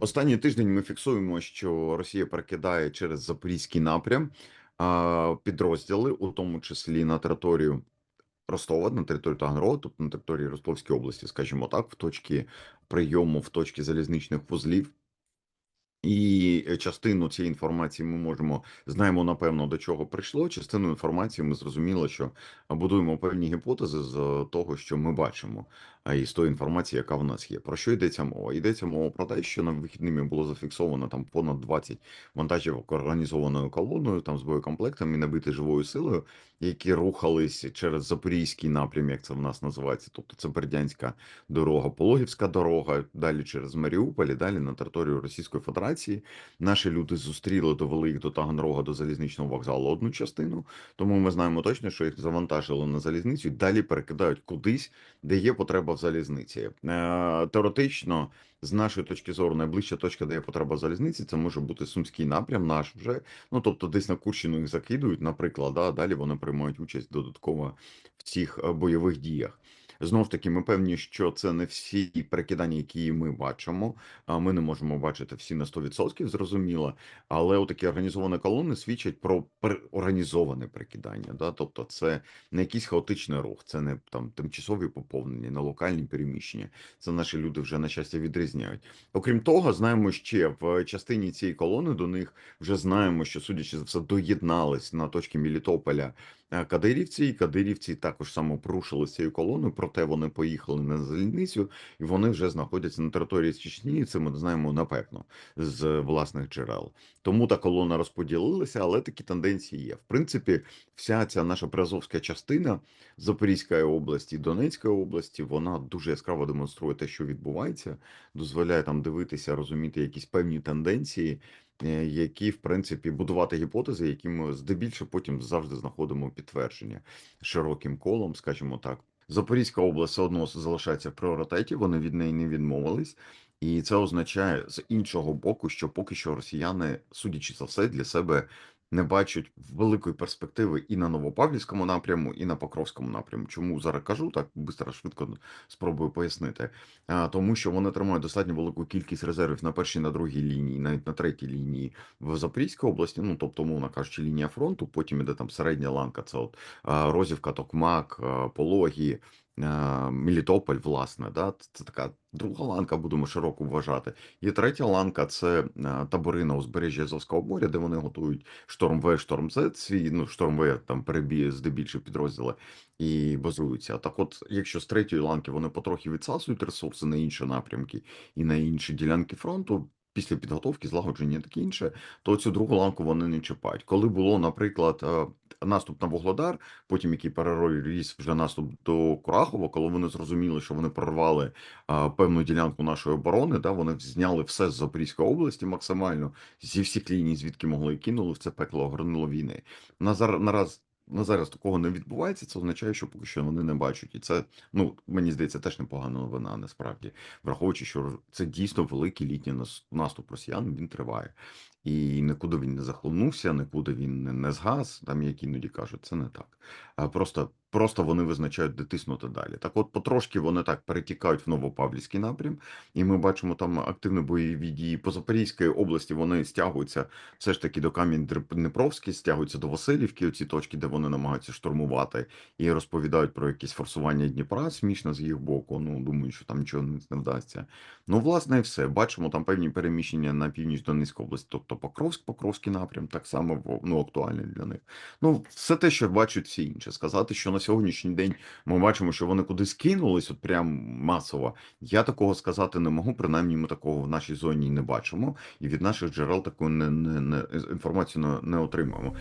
Останній тиждень ми фіксуємо, що Росія перекидає через Запорізький напрям підрозділи, у тому числі на територію Ростова, на територію Таганрога, тобто на території Ростовської області, скажімо так, в точки прийому, в точки залізничних вузлів. І е, частину цієї інформації ми можемо знаємо напевно до чого прийшло. Частину інформації ми зрозуміли, що будуємо певні гіпотези з е, того, що ми бачимо, а і з тої інформації, яка в нас є. Про що йдеться мова? Йдеться мова про те, що на вихідними було зафіксовано там понад 20 вантажівок організованою колоною, там з боєкомплектами, набити живою силою, які рухались через Запорізький напрям, як це в нас називається, тобто це Бердянська дорога, Пологівська дорога, далі через Маріуполь, далі на територію Російської Федерації. Наші люди зустріли, довели їх до Таганрога, до залізничного вокзалу одну частину. Тому ми знаємо точно, що їх завантажили на залізницю і далі перекидають кудись, де є потреба в залізниці. Е, теоретично, з нашої точки зору, найближча точка, де є потреба в залізниці, це може бути Сумський напрям, наш вже. Ну тобто, десь на Курщину їх закидують, наприклад, да, далі вони приймають участь додатково в цих е, бойових діях. Знову ж таки, ми певні, що це не всі перекидання, які ми бачимо. А Ми не можемо бачити всі на 100%, зрозуміло. Але отакі організовані колони свідчать про організоване перекидання. Да? Тобто, це не якийсь хаотичний рух, це не там тимчасові поповнення, не локальні переміщення. Це наші люди вже на щастя відрізняють. Окрім того, знаємо ще в частині цієї колони до них вже знаємо, що судячи за все, доєднались на точки Мелітополя е, кадирівці, і кадирівці також само порушили цією колоною, проте вони поїхали на залізницю, і вони вже знаходяться на території Чечні. Це ми знаємо напевно з власних джерел. Тому та колона розподілилася, але такі тенденції є. В принципі, вся ця наша приазовська частина Запорізької області, Донецької області, вона дуже яскраво демонструє те, що відбувається, дозволяє там дивитися, розуміти якісь певні тенденції. Е, Які в принципі будувати гіпотези, які ми здебільшого потім завжди знаходимо підтвердження широким колом, скажімо так. Запорізька область все одно залишається в пріоритеті, вони від неї не відмовились, і це означає з іншого боку, що поки що росіяни, судячи за все, для себе не бачать великої перспективи і на Новопавлівському напряму, і на Покровському напряму. Чому зараз кажу так бистро, швидко спробую пояснити. Тому що вони тримають достатньо велику кількість резервів на першій, на другій лінії, навіть на третій лінії в Запорізькій області. Ну тобто, мовно кажучи, лінія фронту. Потім іде там середня ланка. Це от Розівка, Токмак, Пологі. А, Мелітополь, власне, да, це така друга ланка, будемо широко вважати. І третя ланка це табори на узбережжі Азовського моря, де вони готують шторм В, шторм З, свій, ну, шторм В там перебіє здебільшого підрозділи і базуються. Так от, якщо з третьої ланки вони потрохи відсасують ресурси на інші напрямки і на інші ділянки фронту. Після підготовки, злагодження таке інше, то цю другу ланку вони не чіпають. Коли було, наприклад, е, наступ на Вугледар, потім який переріс вже наступ до Курахова, коли вони зрозуміли, що вони прорвали певну ділянку нашої оборони, да, вони зняли все з Запорізької області максимально зі всіх ліній, звідки могли кинули в це пекло огорнуло війни. На зар- нараз на зараз такого не відбувається. Це означає, що поки що вони не бачать, і це ну мені здається теж непогана новина. Насправді, враховуючи, що це дійсно великий літній наступ росіян. Він триває. І нікуди він не захлинувся, нікуди він не, згас, там як іноді кажуть, це не так. Просто, просто вони визначають, де тиснути далі. Так от потрошки вони так перетікають в Новопавлівський напрям, і ми бачимо там активні бойові дії по Запорізькій області. Вони стягуються все ж таки до Камінь-Дніпровський, стягуються до Васильівки, оці точки, де вони намагаються штурмувати, і розповідають про якісь форсування Дніпра, смішно з їх боку. Ну думаю, що там нічого не вдасться. Ну, власне, і все. Бачимо там певні переміщення на північ Донецької області, тобто Покровськ, Покровський напрям, так само ну, актуальний для них. Ну, все те, що бачать всі інші. Сказати, що на сьогоднішній день ми бачимо, що вони кудись кинулись, от прям масово. Я такого сказати не можу. Принаймні, ми такого в нашій зоні не бачимо, і від наших джерел таку не, не, не інформацію не, не отримуємо.